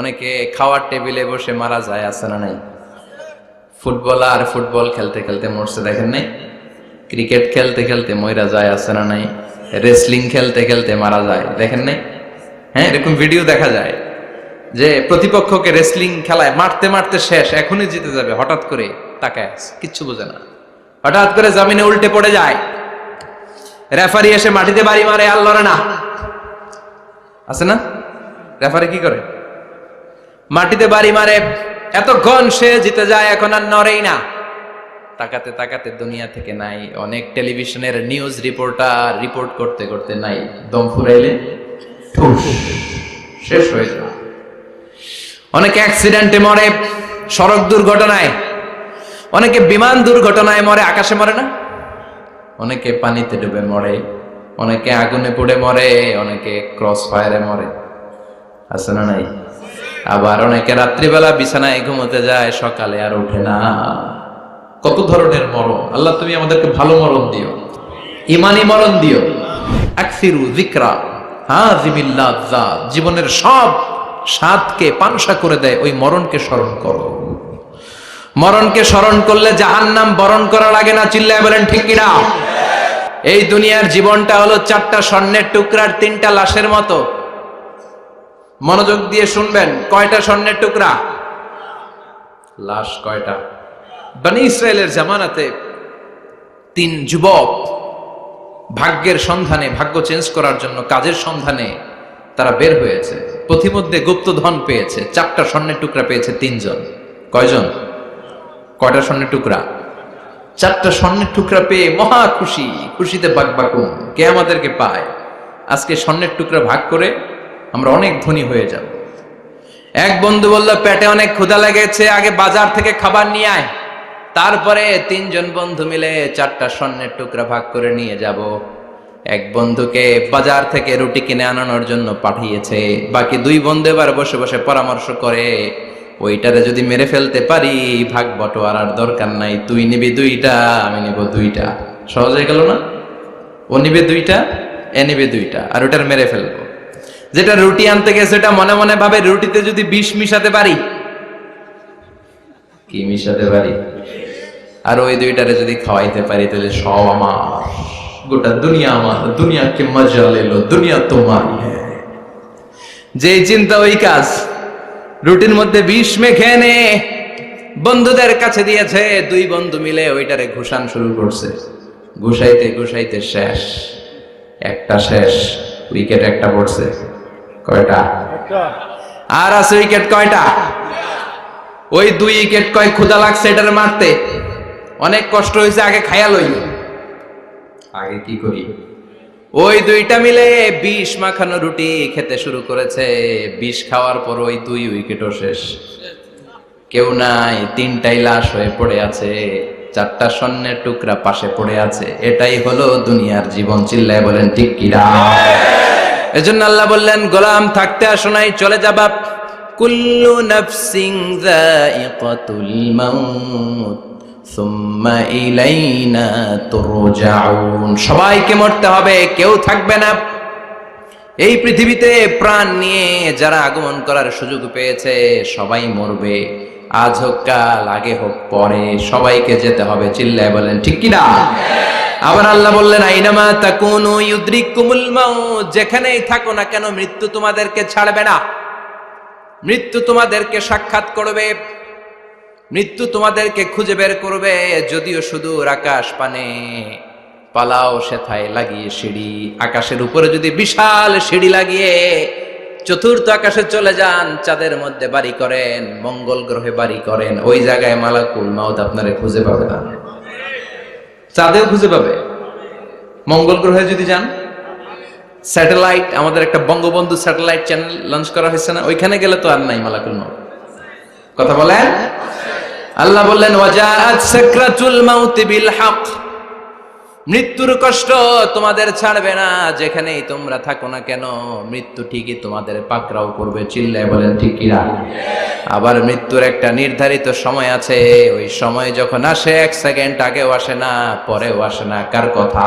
অনেকে খাওয়ার টেবিলে বসে মারা যায়, আছে না নাই? ফুটবলার ফুটবল খেলতে খেলতে মরছে, দেখেন নাই? ক্রিকেট খেলতে খেলতে মইরা যায়, আছে না নাই? রেসলিং খেলতে খেলতে মারা যায়, দেখেন নাই? হ্যাঁ এরকম ভিডিও দেখা যায় যে প্রতিপক্ষকে রেসলিং খেলায় মারতে মারতে শেষ, এখনই জিতে যাবে, হঠাৎ করে তাকায় কিচ্ছু বোঝে না। হঠাৎ করে জামিনে উল্টে পড়ে যায়। রেফারি এসে মাটিতে বাড়ি মারে, আর না। আছে না? রেফারি কি করে? মাটিতে বাড়ি মারে, এতক্ষণ সে জিতে যায়, এখন আর নড়েই না। তাকাতে তাকাতে দুনিয়া থেকে নাই, অনেক টেলিভিশনের নিউজ রিপোর্টার রিপোর্ট করতে করতে নাই। দম ফুরাইলে শেষ হয়ে যায় অনেকে অ্যাক্সিডেন্টে মরে, সড়ক দুর্ঘটনায়। অনেকে বিমান দুর্ঘটনায় মরে, আকাশে মরে না। অনেকে পানিতে ডুবে মরে, অনেকে আগুনে পুড়ে মরে, অনেকে ক্রস ফায়ারে মরে। আছে না নাই? আবার অনেকে রাত্রিবেলা বিছানায় ঘুমোতে যায়, সকালে আর ওঠে না। কত ধরনের মরণ? আল্লাহ তুমি আমাদেরকে ভালো মরণ দিও। ইমানি মরণ দিও। আকসিরু হাযিমিল্লাহ জীবনের সব স্বাদকে পানসা করে দেয়, ওই মরণকে স্মরণ করো। মরণকে স্মরণ করলে জাহান নাম বরণ করা লাগে না, চিল্লায় বলেন ঠিক কিনা? এই দুনিয়ার জীবনটা হলো চারটা স্বর্ণের টুকরার তিনটা লাশের মতো। মনোযোগ দিয়ে শুনবেন, কয়টা স্বর্ণের টুকরা? লাশ কয়টা? বানি ইসরায়েলের জামানাতে তিন যুবক ভাগ্যের সন্ধানে, ভাগ্য চেঞ্জ করার জন্য কাজের সন্ধানে তারা বের হয়েছে। পথিমধ্যে গুপ্তধন পেয়েছে, চারটা স্বর্ণের টুকরা পেয়েছে তিনজন। কয়জন? কয়টা স্বর্ণের টুকরা? চারটা স্বর্ণের টুকরা পেয়ে মহা খুশি, খুশিতে বাক বাকুম কে আমাদেরকে পায়? আজকে স্বর্ণের টুকরা ভাগ করে আমরা অনেক ধনী হয়ে যাব। এক বন্ধু বলল, পেটে অনেক ক্ষুধা লেগেছে, আগে বাজার থেকে খাবার নিয়ে আয়। তারপরে তিনজন বন্ধু মিলে চারটা স্বর্ণের টুকরা ভাগ করে নিয়ে যাব। এক বন্ধুকে বাজার থেকে রুটি কিনে আনানোর জন্য পাঠিয়েছে। বাকি দুই বন্ধু এবার বসে বসে পরামর্শ করে, ওইটারে যদি মেরে ফেলতে পারি, ভাগ বটোয়ারার দরকার নাই। তুই নিবি দুইটা, আমি নিব দুইটা। সহজ হয়ে গেল না? ও নিবে দুইটা, এ নিবে দুইটা, আর ওটার মেরে ফেলব। যেটা রুটি আনতে গেছে ওটা মনে মনে ভাবে রুটিতে যদি বিষ মিশাতে পারি? কি মিশাতে পারি? আর ওই দুইটারে যদি খাওয়াইতে পারি, তাহলে সব আমার। গোটা দুনিয়া আমার, দুনিয়াকে মজা লেলো, দুনিয়া তোমার যে চিন্তা ওই কাজ, রুটির মধ্যে বিষ মেখে নে বন্ধুদের কাছে দিয়েছে, দুই বন্ধু মিলে ওইটারে ঘুষান শুরু করছে। ঘুষাইতে ঘুষাইতে শেষ, একটা শেষ, উইকেট একটা পড়ছে। কয়টা? আর আছে উইকেট কয়টা? ওই দুই উইকেট কয় ক্ষুদা লাগছে এটারে মারতে। অনেক কষ্ট হয়েছে, আগে খায়া লই। আগে কি করি? ওই দুইটা মিলে বিষ মাখানো রুটি খেতে শুরু করেছে। বিষ খাওয়ার পর ওই দুই উইকেটও শেষ। কেউ নাই, তিনটাই লাশ হয়ে পড়ে আছে। চারটা স্বর্ণের টুকরা পাশে পড়ে আছে। এটাই হলো দুনিয়ার জীবন। চিল্লায় বলেন, ঠিক কিরা এজন্য আল্লাহ বললেন, গোলাম থাকতে আসো নাই, চলে যাবা কুল্লু নাফসিং যায়িকাতুল মাউত, সুম্মা ইলাইনা তুরজাউন। সবাইকে মরতে হবে, কেউ থাকবে না। এই পৃথিবীতে প্রাণ নিয়ে যারা আগমন করার সুযোগ পেয়েছে, সবাই মরবে। আজ হোক কাল, আগে হোক পরে সবাইকে যেতে হবে, চিল্লায় বলেন, ঠিক কিনা? আবার আল্লাহ বললেন, আইনামা তাকুনু ইউদ্রিকুমুল মাউত, যেখানেই থাকো না কেন, মৃত্যু তোমাদেরকে ছাড়বে না। মৃত্যু তোমাদেরকে সাক্ষাৎ করবে, মৃত্যু তোমাদেরকে খুঁজে বের করবে, যদিও সুদূর আকাশ পানে। পালাও সেথায় লাগিয়ে সিঁড়ি, আকাশের উপরে যদি বিশাল সিঁড়ি লাগিয়ে চতুর্থ আকাশে চলে যান, চাঁদের মধ্যে বাড়ি করেন, মঙ্গল গ্রহে বাড়ি করেন, ওই জায়গায় মালাকুল মাউত আপনারে খুঁজে পাবে না। চাঁদেও খুঁজে পাবে। মঙ্গল গ্রহে যদি যান, স্যাটেলাইট, আমাদের একটা বঙ্গবন্ধু স্যাটেলাইট চ্যানেল লঞ্চ করা হয়েছে না, ওইখানে গেলে তো আর নাই মালাকুল মাউত কথা বলেন? আল্লাহ বললেন ওয়াজাআত সাকরাতুল মাউতি বিল হক। মৃত্যুর কষ্ট তোমাদের ছাড়বে না, যেখানেই তোমরা থাকো না কেন, মৃত্যু ঠিকই তোমাদের পাকরাও করবে, চিল্লায় বলেন ঠিক কিনা আবার মৃত্যুর একটা নির্ধারিত সময় আছে, ওই সময় যখন আসে, এক সেকেন্ড আগেও আসে না, পরেও আসে না, কার কথা?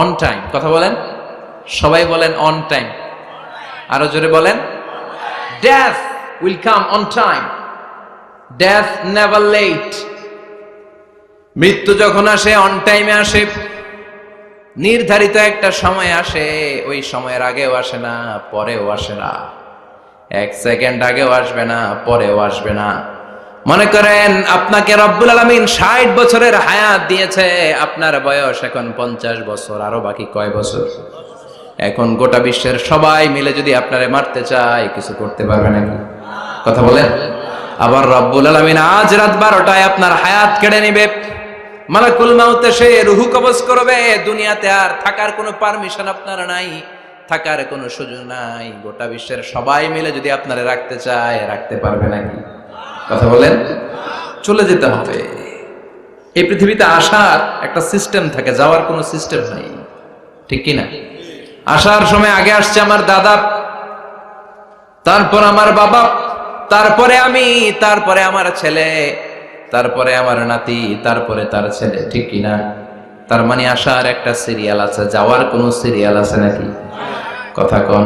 অন টাইম কথা বলেন? সবাই বলেন অন টাইম আরও জোরে বলেন। Death will come on time death never late মৃত্যু যখন আসে অন টাইমে আসে। নির্ধারিত একটা সময় আসে, ওই সময়ের আগেও আসে না, পরেও আসে না। এক সেকেন্ড আগেও আসবে না, পরেও আসবে না। মনে করেন আপনাকে রব্বুল আলমিন ষাট বছরের হায়াত দিয়েছে, আপনার বয়স এখন পঞ্চাশ বছর, আরও বাকি কয় বছর? এখন গোটা বিশ্বের সবাই মিলে যদি আপনারে মারতে চায়, কিছু করতে পারবে নাকি? কথা বলেন? আবার রব্বুল আলমিন আজ রাত বারোটায় আপনার হায়াত কেড়ে নিবে। মালাকুল মাউতে সে রুহু কবজ করবে, দুনিয়াতে আর থাকার কোনো পারমিশন আপনার নাই, থাকার কোনো সুযোগ নাই। গোটা বিশ্বের সবাই মিলে যদি আপনারা রাখতে চায়, রাখতে পারবে নাকি? কথা বলেন। চলে যেতে হবে। এই পৃথিবীতে আসার একটা সিস্টেম থাকে, যাওয়ার কোনো সিস্টেম নাই। ঠিক কি না আসার সময় আগে আসছে আমার দাদা, তারপর আমার বাবা, তারপরে আমি, তারপরে আমার ছেলে, তারপরে আমার নাতি, তারপরে তার ছেলে। ঠিক কি না তার মানে আসার একটা সিরিয়াল আছে, যাওয়ার কোনো সিরিয়াল আছে নাকি? কথা কন।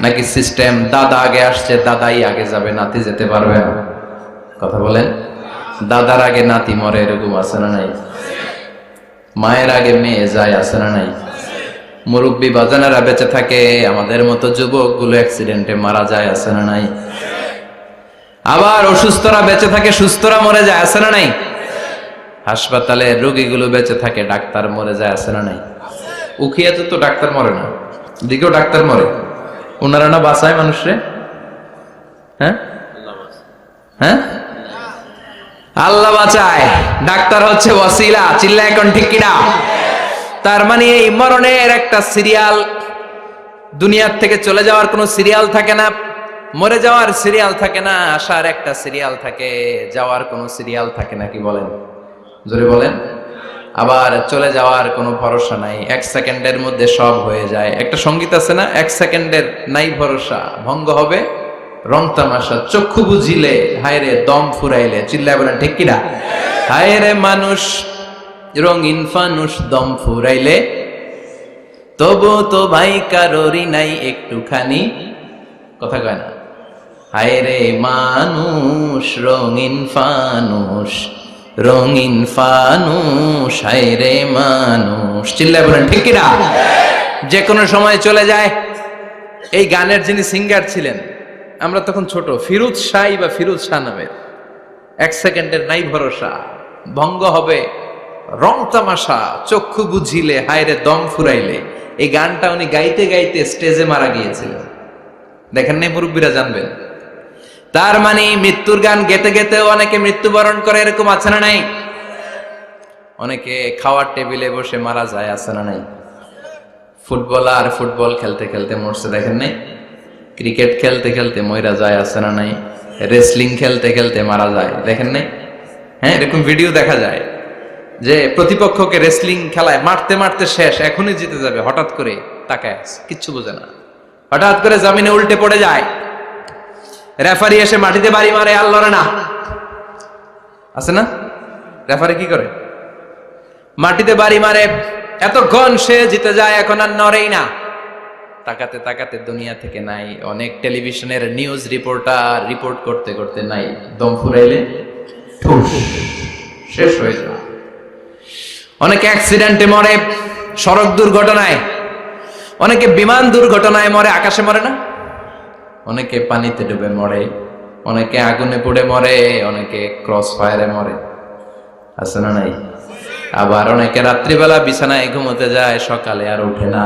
নাকি সিস্টেম দাদা আগে আসছে, দাদাই আগে যাবে, নাতি যেতে পারবে না। কথা বলেন, দাদার আগে নাতি মরে এরকম আছে না নাই? মায়ের আগে মেয়ে যায় আছে না নাই? মুরব্বী বাজানারা বেঁচে থাকে, আমাদের মতো যুবকগুলো অ্যাক্সিডেন্টে মারা যায় আছে না নাই? আবার অসুস্থরা বেঁচে থাকে, সুস্থরা মরে যায় আছে না নাই? হাসপাতালে রোগীগুলো বেঁচে থাকে, ডাক্তার মরে যায় আছে না নাই? উখিয়াতে তো ডাক্তার মরে না দিকেও ডাক্তার মরে। ওনারা না বাঁচায় মানুষরে? হ্যাঁ? হ্যাঁ? আল্লাহ বাঁচায়। ডাক্তার হচ্ছে ওয়াসিলা চিল্লা এখন ঠিক কিনা? তার মানে এই মরণের একটা সিরিয়াল দুনিয়ার থেকে চলে যাওয়ার কোনো সিরিয়াল থাকে না, মরে যাওয়ার সিরিয়াল থাকে না, আসার একটা সিরিয়াল থাকে, যাওয়ার কোনো সিরিয়াল থাকে না, কি বলেন? জোরে বলেন। আবার চলে যাওয়ার কোনো ভরসা নাই, এক সেকেন্ডের মধ্যে সব হয়ে যায়। একটা সংগীত আছে না? এক সেকেন্ডের নাই ভরসা, ভঙ্গ হবে। রং তামাশা, চক্ষু বুঝিলে, হায়রে দম ফুরাইলে, চিল্লায় বলেন, ঠিক কিনা? হায়রে মানুষ, রঙিন ফানুষ দম ফুরাইলে, তবু তো ভাই কারোরই নাই একটুখানি। কথা কয় না? হায়রে মানুষ, রঙিন ফানুষ রঙিন ফানুষ, হায়রে মানুষ। চিল্লায় বলেন, ঠিক কিনা? যে কোনো সময় চলে যায়। এই গানের যিনি সিঙ্গার ছিলেন আমরা তখন ছোট, ফিরুজ শাহ বা ফিরুজ শাহ নামের এক সেকেন্ডের নাই ভরসা, ভঙ্গ হবে রং তামাশা, চক্ষু বুঝিলে, হায়রে দম ফুরাইলে। এই গানটা উনি গাইতে গাইতে স্টেজে মারা গিয়েছিলেন। দেখেন নাই মুরব্বীরা জানবেন। তার মানে মৃত্যুর গান গেতে গেতেও অনেকে মৃত্যুবরণ করে, এরকম আছে না নাই? অনেকে খাওয়ার টেবিলে বসে মারা যায়, আছে না নাই? ফুটবলার ফুটবল খেলতে খেলতে মরছে, দেখেন নাই? ক্রিকেট খেলতে খেলতে ময়রা যায়, আছে না নাই? রেসলিং খেলতে খেলতে মারা যায়, দেখেন নাই? হ্যাঁ এরকম ভিডিও দেখা যায় যে প্রতিপক্ষকে রেসলিং খেলায় মারতে মারতে শেষ, এখনই জিতে যাবে, হঠাৎ করে তাকায় কিচ্ছু বোঝে না। হঠাৎ করে জামিনে উল্টে পড়ে যায়। রেফারি এসে মাটিতে বাড়ি মারে, আর লড়ে না। আছে না? রেফারি কি করে? মাটিতে বাড়ি মারে, এতক্ষণ সে জিতে যায়, এখন আর নড়েই না। তাকাতে তাকাতে দুনিয়া থেকে নাই। অনেক টেলিভিশনের নিউজ রিপোর্টার রিপোর্ট করতে করতে নাই। দম ফুরাইলে শেষ হয়ে যায়। অনেকে অ্যাক্সিডেন্টে মরে, সড়ক দুর্ঘটনায়। অনেকে বিমান দুর্ঘটনায় মরে, আকাশে মরে না? অনেকে পানিতে ডুবে মরে, অনেকে আগুনে পুড়ে মরে, অনেকে ক্রস ফায়ারে মরে। আছে না নাই? আবার অনেকে রাত্রিবেলা বিছানায় ঘুমোতে যায়, সকালে আর ওঠে না।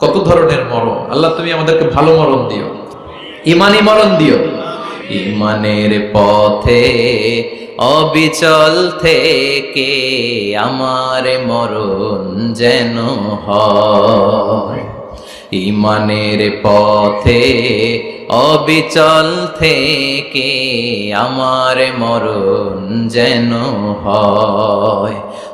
কত ধরনের মরণ? আল্লাহ তুমি আমাদেরকে ভালো মরণ দিও। ইমানি মরণ দিও। ইমানের পথে, অবিচল থেকে আমার মরণ যেন হয়। ইমানের পথে, অবিচল থেকে আমার মরণ যেন হয়।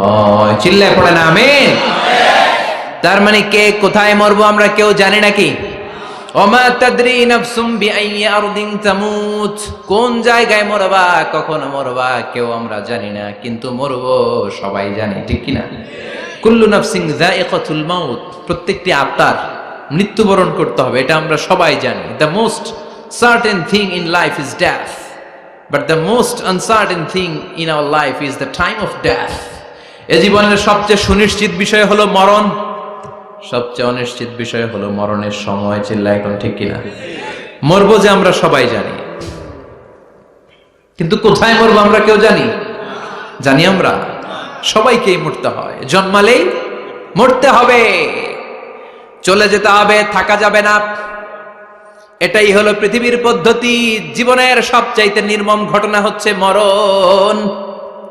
হয়। চিল্লায় পড়ে না, আমেন। তার মানে কে কোথায় মরবো আমরা কেউ জানি নাকি কোন জায়গায় মরবা, কখন মরবা, কেউ আমরা জানি না, কিন্তু মরবো, সবাই জানি, ঠিক কি না কুল্লু নাফসিন যায়িকাতুল মাউত। প্রত্যেকটি আত্মার মৃত্যুবরণ করতে হবে, এটা আমরা সবাই জানি। The most certain thing in life is death but the most uncertain thing in our life is the time of death এ জীবনের সবচেয়ে সুনিশ্চিত বিষয় হলো মরণ। সবচেয়ে অনিশ্চিত বিষয় হলো মরণের সময় চিল্লা এখন ঠিক কিনা? মরবো যে আমরা সবাই জানি। কিন্তু কোথায় মরবো আমরা কেউ জানি? জানি আমরা। সবাইকেই মরতে হয়। জন্মালেই মরতে হবে। চলে যেতে হবে, থাকা যাবে না। এটাই হলো পৃথিবীর পদ্ধতি। জীবনের সবচাইতে নির্মম ঘটনা হচ্ছে মরণ।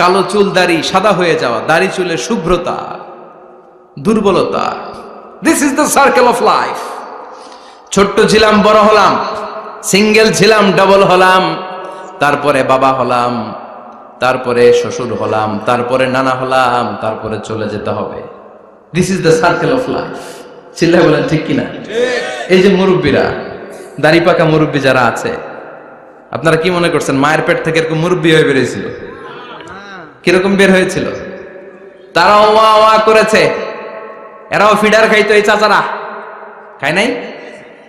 কালো চুল দাড়ি সাদা হয়ে যাওয়া, দাড়ি চুলের শুভ্রতা, দুর্বলতা। This is the circle of life ছোট্ট ছিলাম, বড় হলাম সিঙ্গেল ছিলাম ডবল হলাম, তারপরে বাবা হলাম, তারপরে শ্বশুর হলাম, তারপরে নানা হলাম, তারপরে চলে যেতে হবে। This is the circle of life চিল্লা বলেন, ঠিক কিনা? এই যে মুরব্বীরা, দাড়ি পাকা মুরব্বী যারা আছে, আপনারা কি মনে করছেন, মায়ের পেট থেকে এরকম মুরব্বী হয়ে বেরিয়েছিল? কীরকম বের হয়েছিল? তারাও ওয়া ওয়া করেছে। এরাও ফিডার খাইতো এই চাচারা। খায় নাই?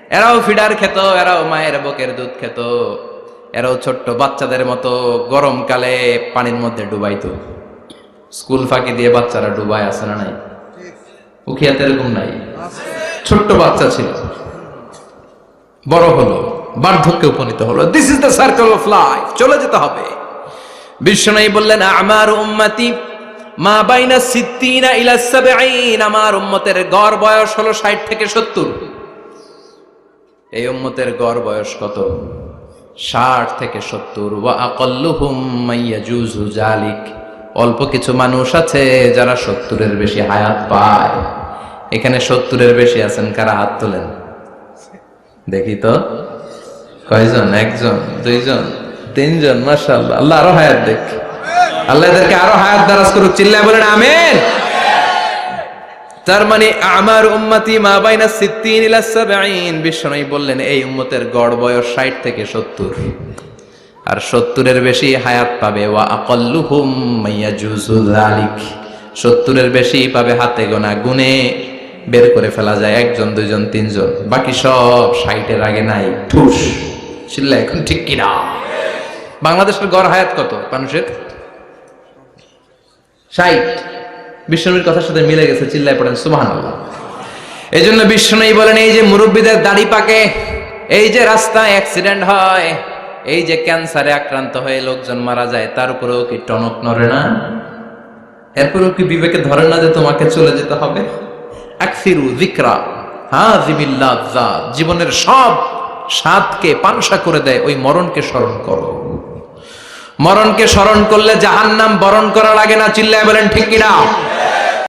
এরাও ফিডার খেত, এরাও মায়ের বকের দুধ খেত। এরাও ছোট্ট বাচ্চাদের মতো গরমকালে পানির মধ্যে ডুবাইতো। স্কুল ফাঁকি দিয়ে বাচ্চারা ডুবায়, আছে না নাই? উখিয়াতে এরকম নাই। ছোট্ট বাচ্চা ছিল। বড় হলো, বার্ধক্যে উপনীত হলো। This is the circle of life চলে যেতে হবে। বিশ্বনয়ী বললেন, আমার উম্মাতি, মা বাইনা সিদ্দিনা ইলা সাবঈন, আমার উম্মতের গড় বয়স হলো 60 থেকে 70 এই উম্মতের গড় বয়স কত? 60 থেকে 70 ওয়া আকাল্লুহুম মাইয়াজুজু জালিক অল্প কিছু মানুষ আছে যারা 70 এর বেশি হায়াত পায়। এখানে 70 এর বেশি আছেন, কারা হাত তোলেন? দেখি তো। কয়জন? একজন? দুইজন? তিনজন, মাশাআল্লাহ। আল্লাহ আরও হায়াত দেখ। আল্লাহ এদেরকে আরও হায়াত দারাজ করুক। চিল্লায় বলেন, আমেন। তার মানে আমার উম্মতি মা বাইনা সিত্তিন ইলা বিশ্বনবী বললেন, এই উম্মতের গড় বয়স 60 থেকে 70 আর 70 এর বেশি হায়াত পাবে। ওয়া আকাল্লুহুম মাইয়াজুজু যালিক। 70 এর বেশি পাবে হাতে গোনা গুনে বের করে ফেলা যায় একজন, দুইজন, তিনজন। বাকি সব 60 এর আগে নাই। ঠুস। চিল্লা এখন ঠিক কিনা? বাংলাদেশের গড় হায়াত কত মানুষের ষাট। বিষ্ণুর কথার সাথে মিলে গেছে, চিল্লায় পড়েন সুবাহান আল্লাহ এই জন্য বিষ্ণু বলেন, এই যে মুরব্বীদের দাড়ি পাকে, এই যে রাস্তায় অ্যাক্সিডেন্ট হয়, এই যে ক্যান্সারে আক্রান্ত হয়ে লোকজন মারা যায়, তার উপরেও কি টনক নড়ে না? এরপরেও কি বিবেকে ধরে না যে তোমাকে চলে যেতে হবে? হাযিমিল্লাহ জীবনের সব স্বাদকে পানসা করে দেয়, ওই মরণকে স্মরণ করো। মরণকে স্মরণ করলে জাহান্নাম বরণ করা লাগে না চিল্লায় বলেন ঠিক কিনা?